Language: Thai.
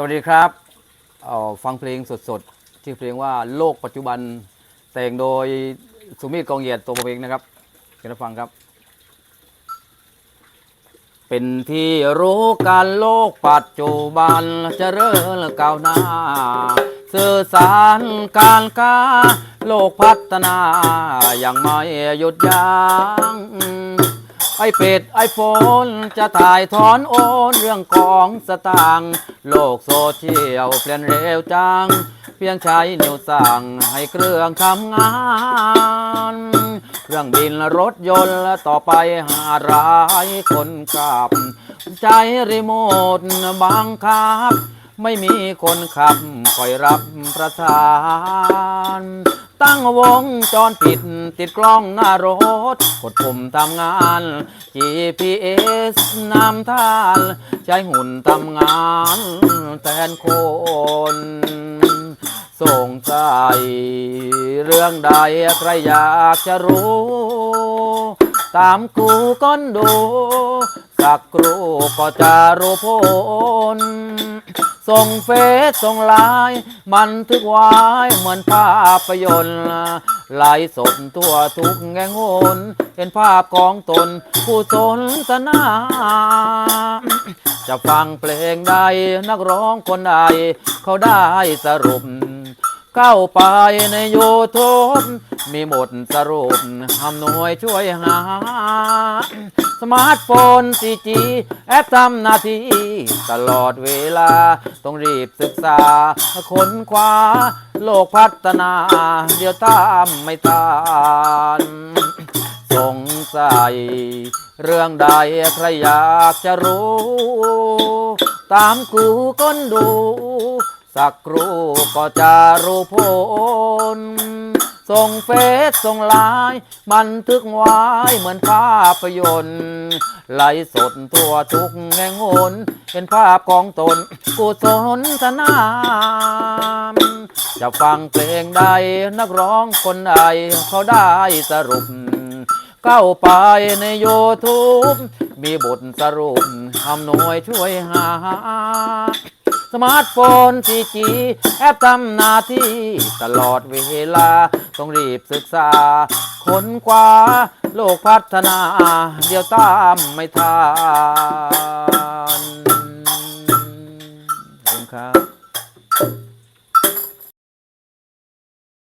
สวัสดีครับออฟังเพลงสดๆชื่อเพลงว่าโลกปัจจุบันแต่งโดยสุมิตกองเหยียดตัวผมเองนะครับเชิญฟังครับ เป็นที่รู้การโลกปัจจุบันเจะเริ่มก้าวหน้า สื่อสารการค้าโลกพัฒนาอย่างไม่หยุดยั้ง ไอเป็ดไอโฟนจะถ่ายถอนโอนเรื่องของสตางค์โลกโซเชียลเปลี่ยนเร็วจัง เพียงใช้นิ้วสั่งให้เครื่องทำงาน เครื่องบินรถยนต์ต่อไปหาร้ายคนขับ ใจรีโมทบังคับ ไม่มีคนขับคอยรับประทาน ตั้งวงจรปิด ติดกล้องหน้ารถ กดปุ่มทำงาน GPS นำทานใช้หุ่นทำงานแทนคนสงสัยเรื่องใดใครอยากจะรู้ ตามกูก้อนดู สักครู่ก็จะรู้ผล ส่งเฟซส่งไลน์มันทึกไว้เหมือนภาพยนตร์ไลฟ์สดทั่วทุกแง่งหนเห็นภาพของตนผู้สนทนาจะฟังเพลงใดนักร้องคนใด เขาได้สรุป เข้าไปในยูทูบมีหมดสรุปทำหน่วยช่วยหา สมาร์ทโฟน 4G แอปทำหน้าที่ ตลอดเวลา ต้องรีบศึกษาค้นคว้า โลกพัฒนา เดี๋ยวตามไม่ทันสงสัย เรื่องใดใครอยากจะรู้ ตามกูก้นดู สักครู่ก็จะรู้ผล ส่งเฟซส่งไลน์บันทึกไว้เหมือนภาพยนตร์ไลฟ์สดทั่วทุกแห่งหนเป็นภาพของตนกูสนทนามจะฟังเพลงใดนักร้องคนใดเขาได้สรุป เข้าไปใน YouTube มีบทสรุปทำหน่วยช่วยหา สมาร์ทโฟน 4G แอปทำหน้าที่ตลอดเวลา ต้องรีบศึกษา ค้นคว้า โลกพัฒนา เดี๋ยวตามไม่ทันขอบคุณครับ